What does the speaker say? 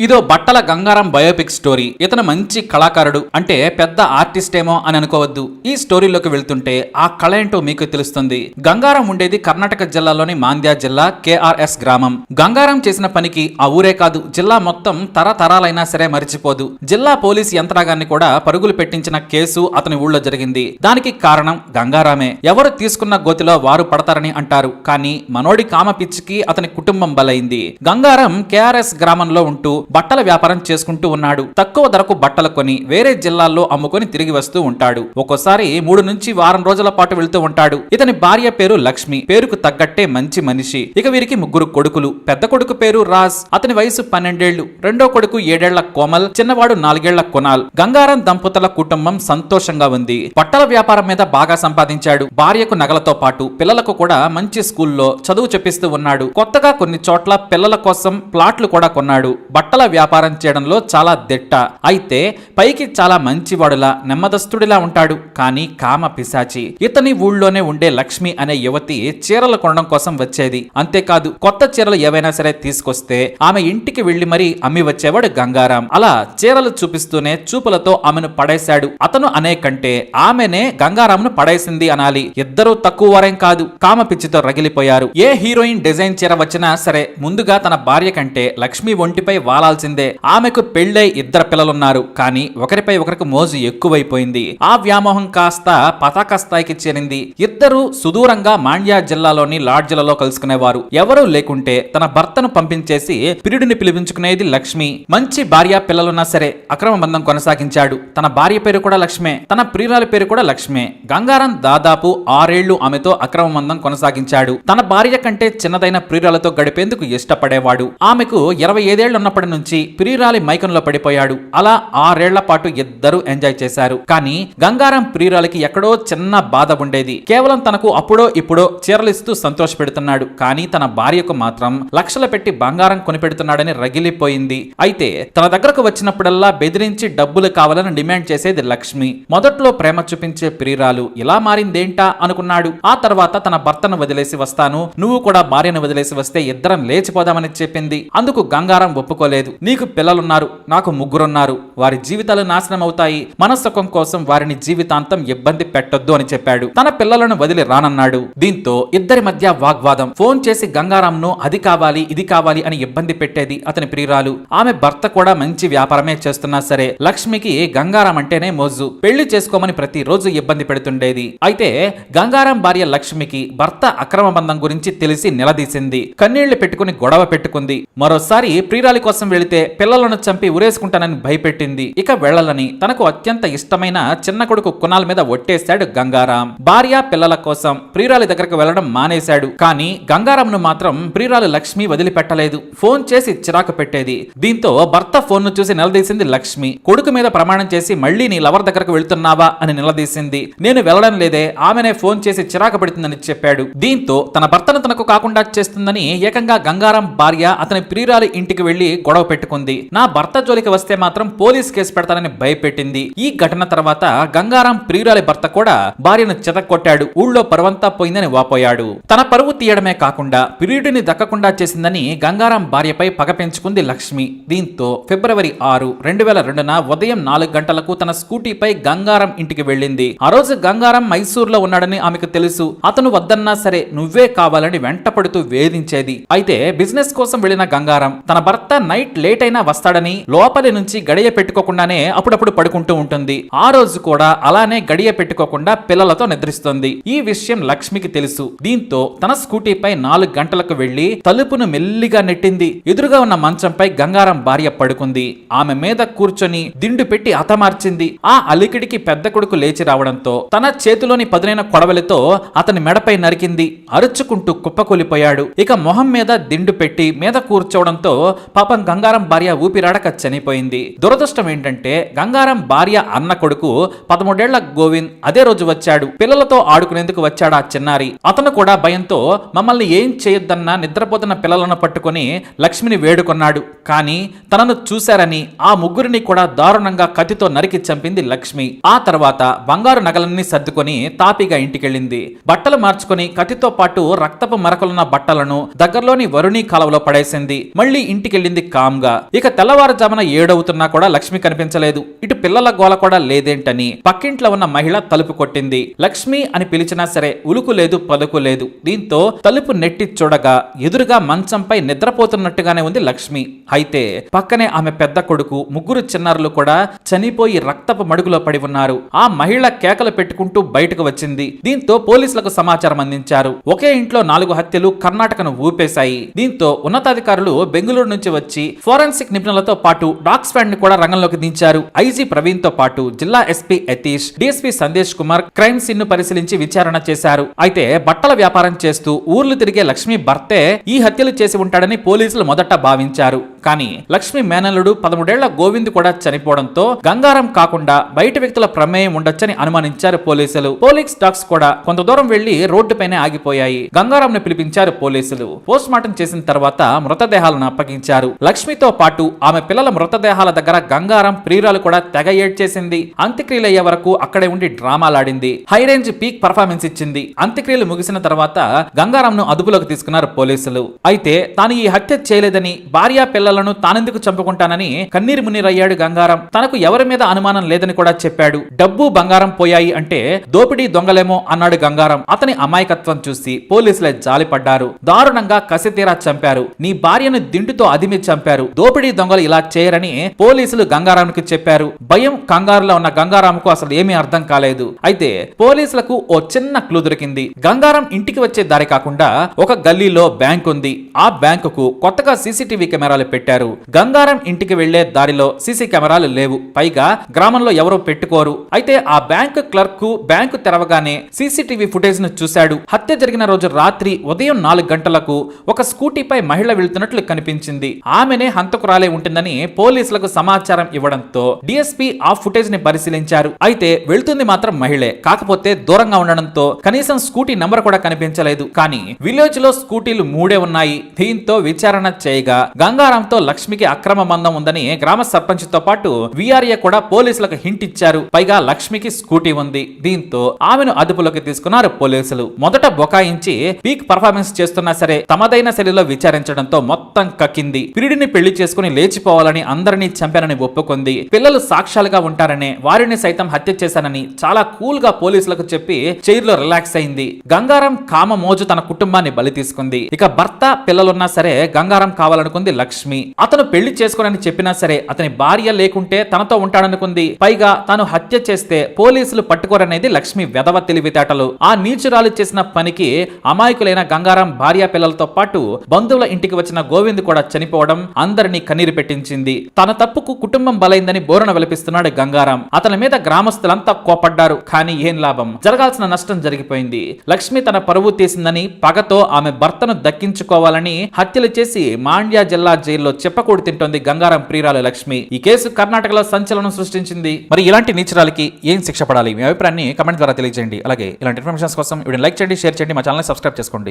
ఇదో బట్టల Gangaram biopic story. ఇతను మంచి కళాకారుడు. అంటే పెద్ద ఆర్టిస్ట్ ఏమో అని అనుకోవద్దు. ఈ స్టోరీలోకి వెళ్తుంటే ఆ కళ ఏంటో మీకు తెలుస్తుంది. గంగారం ఉండేది కర్ణాటక జిల్లాలోని మాంద్యా జిల్లా కేఆర్ఎస్ గ్రామం. గంగారం చేసిన పనికి ఆ ఊరే కాదు జిల్లా మొత్తం తరతరాలైనా సరే మరిచిపోదు. జిల్లా పోలీస్ యంత్రాంగాన్ని కూడా పరుగులు పెట్టించిన కేసు అతని ఊళ్ళో జరిగింది. దానికి కారణం గంగారామే. ఎవరు తీసుకున్న గోతిలో వారు పడతారని అంటారు. కానీ మనోడి కామ పిచ్చికి అతని కుటుంబం బలైంది. గంగారం కేఆర్ఎస్ గ్రామంలో ఉంటూ బట్టల వ్యాపారం చేసుకుంటూ ఉన్నాడు. తక్కువ ధరకు బట్టలు కొని వేరే జిల్లాల్లో అమ్ముకొని తిరిగి వస్తూ ఉంటాడు. ఒక్కోసారి మూడు నుంచి వారం రోజుల పాటు వెళ్తూ ఉంటాడు. ఇతని భార్య పేరు లక్ష్మి. పేరుకు తగ్గట్టే మంచి మనిషి. ఇక వీరికి ముగ్గురు కొడుకులు. పెద్ద కొడుకు పేరు రాజ్. అతని వయసు పన్నెండేళ్ళు. రెండో కొడుకు ఏడేళ్ళ కోమల్. చిన్నవాడు నాలుగేళ్ళ కొనాల్. గంగారం దంపతుల కుటుంబం సంతోషంగా ఉంది. బట్టల వ్యాపారం మీద బాగా సంపాదించాడు. భార్యకు నగలతో పాటు పిల్లలకు కూడా మంచి స్కూల్లో చదువు చెప్పిస్తూ ఉన్నాడు. కొత్తగా కొన్ని చోట్ల పిల్లల కోసం ప్లాట్లు కూడా కొన్నాడు. బట్టల వ్యాపారం చేయడంలో చాలా దిట్ట. అయితే పైకి చాలా మంచివాడులా నెమ్మదస్తుడిలా ఉంటాడు. కానీ కామ పిశాచి. ఇతని ఊళ్ళోనే ఉండే లక్ష్మి అనే యువతి చీరలు కొనడం కోసం వచ్చేది. అంతేకాదు కొత్త చీరలు ఏవైనా సరే తీసుకొస్తే ఆమె ఇంటికి వెళ్ళి మరీ అమ్మి వచ్చేవాడు గంగారాం. అలా చీరలు చూపిస్తూనే చూపులతో ఆమెను పడేశాడు. అతను అనే కంటే ఆమెనే గంగారాంను పడేసింది అనాలి. ఇద్దరూ తక్కువ వారేం కాదు. కామ పిచ్చితో రగిలిపోయారు. ఏ హీరోయిన్ డిజైన్ చీర వచ్చినా సరే ముందుగా తన భార్య కంటే లక్ష్మి ఒంటిపై వాలాల్సిందే ఆమెకు పెళ్ళై ఇద్దరు పిల్లలున్నారు. కానీ ఒకరిపై ఒకరికి మోజు ఎక్కువైపోయింది. ఆ వ్యామోహం కాస్త పతాక స్థాయికి చేరింది. ఇద్దరు సుదూరంగా మాండ్యా జిల్లాలోని లాడ్జ్లలో కలుసుకునేవారు. ఎవరూ లేకుంటే తన భర్తను పంపించేసి పిరుడిని పిలిపించుకునేది లక్ష్మి. మంచి భార్య పిల్లలున్నా సరే అక్రమ బంధం కొనసాగించాడు. తన భార్య పేరు కూడా లక్ష్మే. తన ప్రియురాలి పేరు కూడా లక్ష్మే. గంగారం దాదాపు ఆరేళ్ళు ఆమెతో అక్రమ బంధం కొనసాగించాడు. తన భార్య కంటే చిన్నదైన ప్రియురాలతో గడిపేందుకు ఇష్టపడేవాడు. ఆమెకు ఇరవై ఐదేళ్ళు ఉన్నప్పటి నుంచి ప్రియురాలి మైకంలో పడిపోయాడు. అలా ఆరేళ్ళ పాటు ఇద్దరు ఎంజాయ్ చేశారు. కానీ గంగారం ప్రియురాలికి ఎక్కడో చిన్న బాధ ఉండేది. కేవలం తనకు అప్పుడో ఇప్పుడో చీరలిస్తూ సంతోష పెడుతున్నాడు కానీ తన భార్యకు మాత్రం లక్షలు పెట్టి బంగారం కొనిపెడుతున్నాడని రగిలిపోయింది. అయితే తన దగ్గరకు వచ్చినప్పుడల్లా బెదిరించి డబ్బులు కావాలని డిమాండ్ చేసేది లక్ష్మి. మొదట్లో ప్రేమ చూపించే ప్రియురాలు ఇలా మారిందేంటా అనుకున్నాడు. ఆ తర్వాత తన భర్తను వదిలేసి వస్తాను నువ్వు కూడా భార్యను వదిలేసి వస్తే ఇద్దరం లేచిపోదామని చెప్పింది. అందుకు గంగారం ఒప్పుకోలేదు. నీకు పిల్లలున్నారు నాకు ముగ్గురున్నారు. వారి జీవితాలు నాశనం అవుతాయి. మనస్సుఖం కోసం వారిని జీవితాంతం ఇబ్బంది పెట్టొద్దు అని చెప్పాడు. తన పిల్లలను వదిలి రానన్నాడు. దీంతో ఇద్దరి మధ్య వాగ్వాదం. ఫోన్ చేసి గంగారాంను అది కావాలి ఇది కావాలి అని ఇబ్బంది పెట్టేది అతని ప్రియురాలు. ఆమె భర్త కూడా మంచి వ్యాపారమే చేస్తున్నా సరే లక్ష్మికి గంగారాం అంటేనే మోజు. పెళ్ళి చేసుకోమని ప్రతిరోజు ఇబ్బంది పెడుతుండేది. అయితే గంగారాం భార్య లక్ష్మికి భర్త అక్రమ బంధం గురించి తెలిసి నిలదీసింది. కన్నీళ్ళు పెట్టుకుని గొడవ పెట్టుకుంది. మరోసారి ప్రియురాలి కోసం వెళితే పిల్లలను చంపి ఉరేసుకుంటానని భయపెట్టింది. ఇక వెళ్ళని తనకు అత్యంత ఇష్టమైన చిన్న కొడుకు కునాల్ మీద ఒట్టేశాడు గంగారాం. భార్య పిల్లల కోసం ప్రియురాలి దగ్గరకు వెళ్ళడం మానేశాడు. కానీ గంగారాంను మాత్రం ప్రియురాలు లక్ష్మి వదిలిపెట్టలేదు. ఫోన్ చేసి చిరాకు పెట్టేది. దీంతో భర్త ఫోన్ను చూసి నిలదీసింది లక్ష్మి. కొడుకు మీద ప్రమాణం చేసి మళ్ళీ నీ లవర్ దగ్గరకు వెళ్తున్నావా అని నిలదీసింది. నేను వెళ్ళడం లేదే. ఆమెనే ఫోన్ చేసి చిరాకు పెడుతుందని చెప్పాడు. దీంతో తన భర్తను తనకు కాకుండా చేస్తుందని ఏకంగా గంగారాం భార్య అతని ప్రియురాలి ఇంటికి వెళ్ళి గొడవ పెట్టుకుంది. నా భర్త జోలికి వస్తే మాత్రం పోలీస్ కేసు పెడతానని భయపెట్టింది. ఈ ఘటన తర్వాత గంగారాం ప్రియురాలి భర్త కూడా భార్యను చెతక్కొట్టాడు ఊళ్ళో పరువంతా పోయిందని వాపోయాడు. తన పరువు తీయడమే కాకుండా ప్రియుడిని దక్కకుండా చేసిందని గంగారాం భార్యపై పగ పెంచుకుంది లక్ష్మి. దీంతో ఫిబ్రవరి ఆరు రెండు వేల రెండున ఉదయం నాలుగు గంటలకు తన స్కూటీపై గంగారం ఇంటికి వెళ్ళింది. ఆ రోజు గంగారం మైసూర్లో ఉన్నాడని ఆమెకు తెలుసు. అతను వద్దన్నా సరే నువ్వే కావాలని వెంటపడుతూ వేధించేది. అయితే బిజినెస్ కోసం వెళ్ళిన గంగారం తన భర్త నైట్ లేట్ అయినా వస్తాడని లోపలి నుంచి గడియ పెట్టుకోకుండానే అప్పుడప్పుడు పడుకుంటూ ఉంటుంది. ఆ రోజు కూడా అలానే గడియ పెట్టుకోకుండా పిల్లలతో నిద్రిస్తుంది. ఈ విషయం లక్ష్మికి తెలుసు. దీంతో తన స్కూటీపై నాలుగు గంటలకు వెళ్ళి తలుపును మెల్లిగా నెట్టింది. ఎదురుగా ఉన్న మంచంపై గంగారం భార్య పడుకుంది. ఆమె మీద కూర్చొని దిండు పెట్టి అతమార్చింది ఆ అలికిడికి పెద్ద కొడుకు లేచి రావడంతో తన చేతిలోని పదునైన కొడవలితో అతని మెడపై నరికింది. అరుచుకుంటూ కుప్పకూలిపోయాడు. ఇక మొహం మీద దిండు పెట్టి మీద కూర్చోవడంతో పాపం గంగారం భార్య ఊపిరాడక చనిపోయింది. దురదృష్టం ఏంటంటే గంగారం భార్య అన్న కొడుకు పదమూడేళ్ళ గోవింద్ అదే రోజు వచ్చాడు. పిల్లలతో ఆడుకునేందుకు వచ్చాడు ఆ చిన్నారి. అతను కూడా భయంతో మమ్మల్ని ఏం చేయొద్దన్న నిద్రపోతున్న పిల్లలను పట్టుకొని లక్ష్మిని వేడుకొన్నాడు. కానీ తనను చూశారని ఆ ముగ్గురిని కూడా దారుణంగా కత్తితో నరికి చంపింది లక్ష్మి. ఆ తర్వాత బంగారు నగలన్నీ సర్దుకొని తాపిగా ఇంటికెళ్ళింది. బట్టలు మార్చుకొని కత్తితో పాటు రక్తపు మరకలున్న బట్టలను దగ్గరలోని వరుణి కాలవలో పడేసింది. మళ్ళీ ఇంటికెళ్ళింది కా కామ్గా ఇక తెల్లవారుజామున ఏడవుతున్నా కూడా లక్ష్మి కనిపించలేదు. ఇటు పిల్లల గోల కూడా లేదేంటని పక్కింట్లో ఉన్న మహిళ తలుపు కొట్టింది. లక్ష్మి అని పిలిచినా సరే ఉలుకు లేదు పలుకు లేదు. దీంతో తలుపు నెట్టి చూడగా ఎదురుగా మంచంపై నిద్రపోతున్నట్టుగానే ఉంది లక్ష్మి. అయితే పక్కనే ఆమె పెద్ద కొడుకు ముగ్గురు చిన్నారులు కూడా చనిపోయి రక్తపు మడుగులో పడి ఉన్నారు. ఆ మహిళ కేకలు పెట్టుకుంటూ బయటకు వచ్చింది. దీంతో పోలీసులకు సమాచారం అందించారు. ఒకే ఇంట్లో నాలుగు హత్యలు కర్ణాటకను ఊపేశాయి. దీంతో ఉన్నతాధికారులు బెంగళూరు నుంచి వచ్చి ఫోరెన్సిక్ నిపుణులతో పాటు డాగ్ ఫ్యాండ్ని కూడా రంగంలోకి దించారు. ఐజీ ప్రవీణ్తో పాటు జిల్లా SP Yatish DSP Sandesh Kumar crime సీన్ను పరిశీలించి విచారణ చేశారు. అయితే బట్టల వ్యాపారం చేస్తూ ఊర్లు తిరిగే లక్ష్మి భర్తే ఈ హత్యలు చేసి ఉంటాడని పోలీసులు మొదట భావించారు. కానీ లక్ష్మి మేనల్లుడు పదమూడేళ్ళ గోవింద్ కూడా చనిపోవడంతో గంగారం కాకుండా బయట వ్యక్తుల ప్రమేయం ఉండొచ్చని అనుమానించారు పోలీసులు. పోలీస్ డాగ్స్ కూడా కొంత దూరం వెళ్ళి రోడ్డుపైనే ఆగిపోయాయి. గంగారంను పిలిపించారు పోలీసులు. పోస్ట్ మార్టం చేసిన తర్వాత మృతదేహాలను అప్పగించారు. లక్ష్మితో పాటు ఆమె పిల్లల మృతదేహాల దగ్గర గంగారం ప్రియురాలు కూడా తెగ ఏడ్చేసింది. అంత్యక్రియలు అయ్యే వరకు అక్కడే ఉండి డ్రామాలాడింది. హై రేంజ్ పీక్ పర్ఫార్మెన్స్ ఇచ్చింది. అంత్యక్రియలు ముగిసిన తర్వాత గంగారంను అదుపులోకి తీసుకున్నారు పోలీసులు. అయితే తాను ఈ హత్య చేయలేదని భార్య పిల్లలను తానెందుకు చంపుకుంటానని కన్నీరు మున్నీరయ్యాడు గంగారం. తనకు ఎవరి మీద అనుమానం లేదని కూడా చెప్పాడు. డబ్బు బంగారం పోయాయి అంటే దోపిడీ దొంగలేమో అన్నాడు గంగారం. అతని అమాయకత్వం చూసి పోలీసులే జాలిపడ్డారు. దారుణంగా కసితీరా చంపారు. నీ భార్యను దిండుతో అదిమి చంపారు. దోపిడీ దొంగలు ఇలా చేయరని పోలీసులు గంగారాంకి చెప్పారు. భయం కంగారులో ఉన్న గంగారాంకు అసలు ఏమీ అర్థం కాలేదు. అయితే పోలీసులకు ఓ చిన్న క్లూ దొరికింది. గంగారం ఇంటికి వచ్చే దారి కాకుండా ఒక గల్లీలో బ్యాంక్ ఉంది. ఆ బ్యాంకుకు కొత్తగా సీసీటీవీ కెమెరాలు పెట్టారు. గంగారం ఇంటికి వెళ్ళే దారిలో సీసీ కెమెరాలు లేవు. పైగా గ్రామంలో ఎవరో పెట్టుకోరు. అయితే ఆ బ్యాంకు క్లర్క్ బ్యాంకు తెరవగానే సీసీటీవీ ఫుటేజ్ను చూశాడు. హత్య జరిగిన రోజు రాత్రి ఉదయం నాలుగు గంటలకు ఒక స్కూటీపై మహిళ వెళ్తున్నట్లు కనిపించింది. ఆమెనే హంతకురాలే ఉంటుందని పోలీసులకు సమాచారం ఇవ్వడంతో డిఎస్పీ ఆ ఫుటేజ్ని పరిశీలించారు. అయితే వెళ్తుంది మాత్రం మహిళే. కాకపోతే దూరంగా ఉండడంతో కనీసం స్కూటీ నంబర్ కూడా కనిపించలేదు. కానీ విలేజ్లో స్కూటీలు మూడే ఉన్నాయి. దీంతో విచారణ చేయగా గంగారాంతో లక్ష్మికి అక్రమ మందం ఉందని గ్రామ సర్పంచ్తో పాటు విఆర్ఏ కూడా పోలీసులకు హింట్ ఇచ్చారు. పైగా లక్ష్మికి స్కూటీ ఉంది. దీంతో ఆమెను అదుపులోకి తీసుకున్నారు పోలీసులు. మొదట బొకాయించి పీక్ పర్ఫార్మెన్స్ చేస్తున్నా సరే తమదైన శైలిలో విచారించడంతో మొత్తం కక్కింది. పిరిడిని పెళ్ళి చేసుకుని లేచిపోవాలని అందరినీ చంపానని ఒప్పుకుంది. పిల్లలు సాక్ష్యాలుగా ఉంటారని వారిని సైతం హత్య చేశానని చాలా కూల్గా పోలీసులకు చెప్పి చైర్లో రిలాక్స్ అయింది. గంగారం కామ మోజు తన కుటుంబాన్ని బలి తీసుకుంది. ఇక భర్త పిల్లలున్నా సరే గంగారం కావాలనుకుంది లక్ష్మి. అతను పెళ్ళి చేసుకోనని చెప్పినా సరే అతని భార్య లేకుంటే తనతో ఉంటాడనుకుంది. పైగా తాను హత్య చేస్తే పోలీసులు పట్టుకోరనేది లక్ష్మి వెధవ తెలివితేటలు. ఆ నీచురాలు చేసిన పనికి అమాయకులైన గంగారాం భార్య పిల్లలతో పాటు బంధువుల ఇంటికి వచ్చిన గోవింద్ కూడా చనిపోవడం అందరినీ కన్నీరు పెట్టించింది. తన తప్పుకు కుటుంబం బలైందని బోరణ వెలిపిస్తున్నాడు గంగారాం. అతని మీద గ్రామస్తులంతా కోపడ్డారు కానీ ఏం లాభం? జరగాల్సిన నష్టం జరిగిపోయింది. లక్ష్మి తన పరువు తీసిందని పగతో ఆమె భర్తను దక్కించుకోవాలని హత్యలు చేసి మాండ్యా జిల్లా జైలు రోజుల్లో చెప్పకూడి తింటోంది గంగారం ప్రియురాల లక్ష్మి. ఈ కేసు కర్ణాటకలో సంచలనం సృష్టించింది. మరి ఇలాంటి నీచరాలకి ఏం శిక్ష పడాలి? మీ అభిప్రాయాన్ని కమెంట్ ద్వారా తెలియజేయండి. అలాగే ఇలాంటి ఇన్ఫర్మేషన్స్ కోసం వీడియో లైక్ చేయండి షేర్ చేయండి మా ఛానల్ సబ్స్క్రైబ్ చేసుకోండి.